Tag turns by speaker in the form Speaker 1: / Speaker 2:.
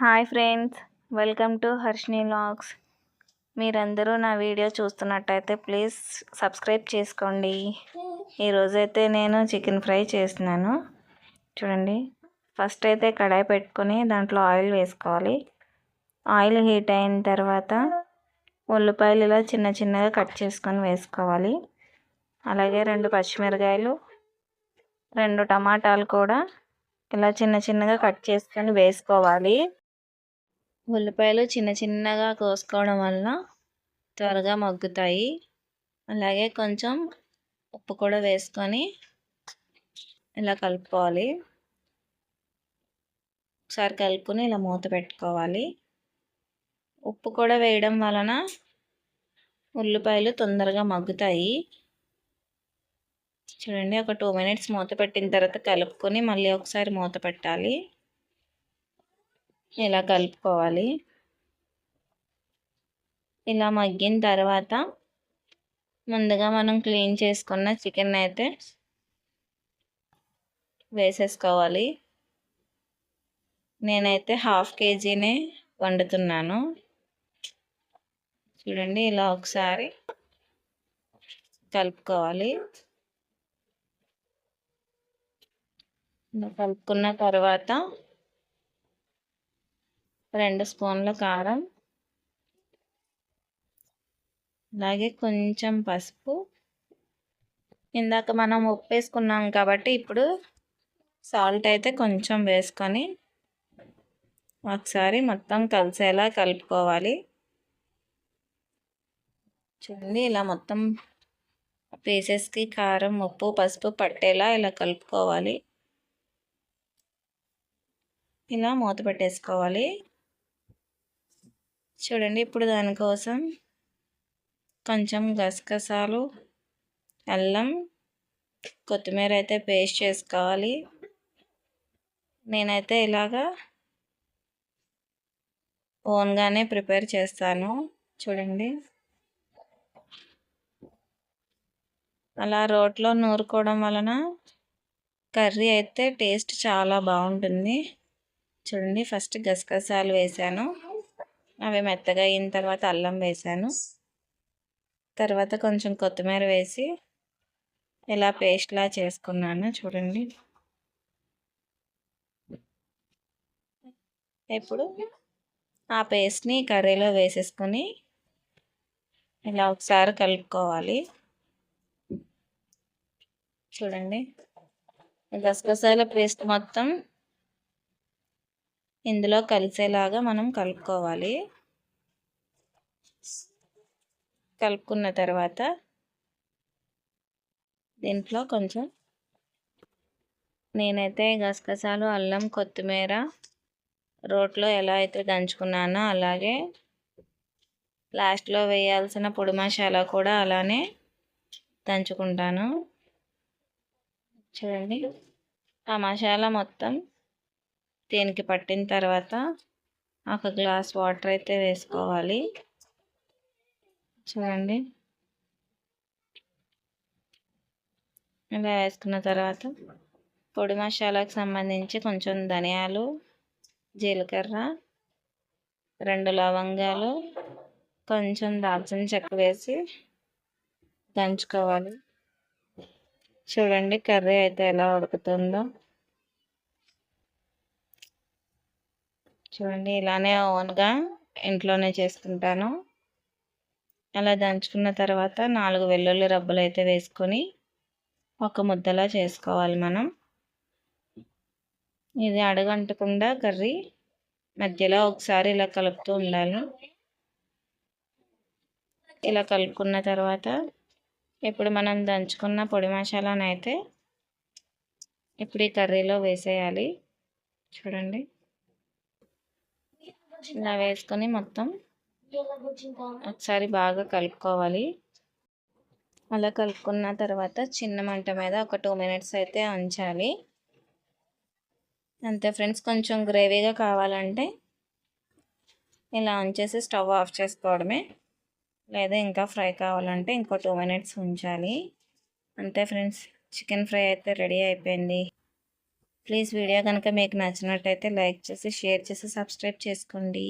Speaker 1: Hi friends welcome to Harshini vlogs మీరందరూ నా video చూస్తున్నట్టయితే ప్లీజ్ సబ్స్క్రైబ్ చేసుకోండి. ఈరోజైతే నేను చికెన్ ఫ్రై చేస్తున్నాను. చూడండి ఫస్ట్ అయితే కడాయి పెట్టుకొని దాంట్లో ఆయిల్ వేసుకోవాలి. ఆయిల్ హీట్ అయిన తర్వాత ఉల్లిపాయలు ఇలా చిన్న చిన్నగా కట్ చేసుకొని వేసుకోవాలి. అలాగే రెండు పచ్చిమిరకాయలు రెండు టమాటాలు కూడా ఇలా చిన్న చిన్నగా కట్ చేసుకొని వేసుకోవాలి. ఉల్లిపాయలు చిన్న చిన్నగా కోసుకోవడం వల్ల త్వరగా మగ్గుతాయి. అలాగే కొంచెం ఉప్పు కూడా వేసుకొని ఇలా కలుపుకోవాలి. ఒకసారి కలుపుకొని ఇలా మూత పెట్టుకోవాలి. ఉప్పు కూడా వేయడం వలన ఉల్లిపాయలు తొందరగా మగ్గుతాయి. చూడండి ఒక టూ మినిట్స్ మూత పెట్టిన తర్వాత కలుపుకొని మళ్ళీ ఒకసారి మూత పెట్టాలి. ఇలా కలుపుకోవాలి. ఇలా మగ్గిన తర్వాత ముందుగా మనం క్లీన్ చేసుకున్న చికెన్ అయితే వేసేసుకోవాలి. నేనైతే హాఫ్ కేజీనే వండుతున్నాను. చూడండి ఇలా ఒకసారి కలుపుకోవాలి. కలుపుకున్న తర్వాత రెండు స్పూన్ల కారం. అలాగే కొంచెం పసుపు. ఇందాక మనం ఉప్పు వేసుకున్నాం కాబట్టి ఇప్పుడు సాల్ట్ అయితే కొంచెం వేసుకొని ఒకసారి మొత్తం కలిసేలా కలుపుకోవాలి. చూడండి ఇలా మొత్తం పీసెస్కి కారం ఉప్పు పసుపు పట్టేలా ఇలా కలుపుకోవాలి. ఇలా మూత పెట్టేసుకోవాలి. చూడండి ఇప్పుడు దానికోసం కొంచెం గసగసాలు అల్లం కొత్తిమీర అయితే పేస్ట్ చేసుకోవాలి. నేనైతే ఇలాగా ఓన్గానే ప్రిపేర్ చేస్తాను. చూడండి. అలా రోట్లో నూరుకోవడం వలన కర్రీ అయితే టేస్ట్ చాలా బాగుంటుంది. చూడండి ఫస్ట్ గసగసాలు వేసాను. అవి మెత్తగా అయిన తర్వాత అల్లం వేసాను. తర్వాత కొంచెం కొత్తిమీర వేసి ఇలా పేస్ట్లా చేసుకున్నాను. చూడండి. ఇప్పుడు ఆ పేస్ట్ని కర్రీలో వేసేసుకొని ఇలా ఒకసారి కలుపుకోవాలి. చూడండి. గసగసాల పేస్ట్ మొత్తం ఇందులో కలిసేలాగా మనం కలుపుకోవాలి. కలుపుకున్న తర్వాత దీంట్లో కొంచెం నేనైతే గసగసాలు అల్లం కొత్తిమీర రోట్లో ఎలా అయితే దంచుకున్నానో అలాగే లాస్ట్లో వేయాల్సిన పొడి మసాలా కూడా అలానే దంచుకుంటాను. చూడండి ఆ మసాలా మొత్తం దీనికి పట్టిన తర్వాత ఒక గ్లాస్ వాటర్ అయితే వేసుకోవాలి. చూడండి. ఇలా వేసుకున్న తర్వాత పొడి మసాలాకు సంబంధించి కొంచెం ధనియాలు జీలకర్ర రెండు లవంగాలు కొంచెం దాల్చిన చెక్క వేసి దంచుకోవాలి. చూడండి కర్రీ అయితే ఎలా ఉడుకుతుందో. చూడండి ఇలానే ఓన్గా ఇంట్లోనే చేసుకుంటాను. అలా దంచుకున్న తర్వాత నాలుగు వెల్లుల్లి రబ్బలు అయితే వేసుకొని ఒక ముద్దలా చేసుకోవాలి మనం. ఇది అడగంటకుండా కర్రీ మధ్యలో ఒకసారి ఇలా కలుపుతూ ఉండాలి. ఇలా కలుపుకున్న తర్వాత ఇప్పుడు మనం దంచుకున్న పొడి మసాలాను అయితే ఇప్పుడు ఈ కర్రీలో వేసేయాలి. చూడండి. ఇలా వేసుకొని మొత్తం ఒకసారి బాగా కలుపుకోవాలి. అలా కలుపుకున్న తర్వాత చిన్న మంట మీద ఒక టూ మినిట్స్ అయితే ఉంచాలి. అంతే ఫ్రెండ్స్ కొంచెం గ్రేవీగా కావాలంటే ఇలా ఉంచేసి స్టవ్ ఆఫ్ చేసుకోవడమే. లేదా ఇంకా ఫ్రై కావాలంటే ఇంకో టూ మినిట్స్ ఉంచాలి. అంతే ఫ్రెండ్స్ చికెన్ ఫ్రై అయితే రెడీ అయిపోయింది. ప్లీజ్ వీడియో కనుక మీకు నచ్చినట్టయితే లైక్ చేసి షేర్ చేసి సబ్స్క్రైబ్ చేసుకోండి.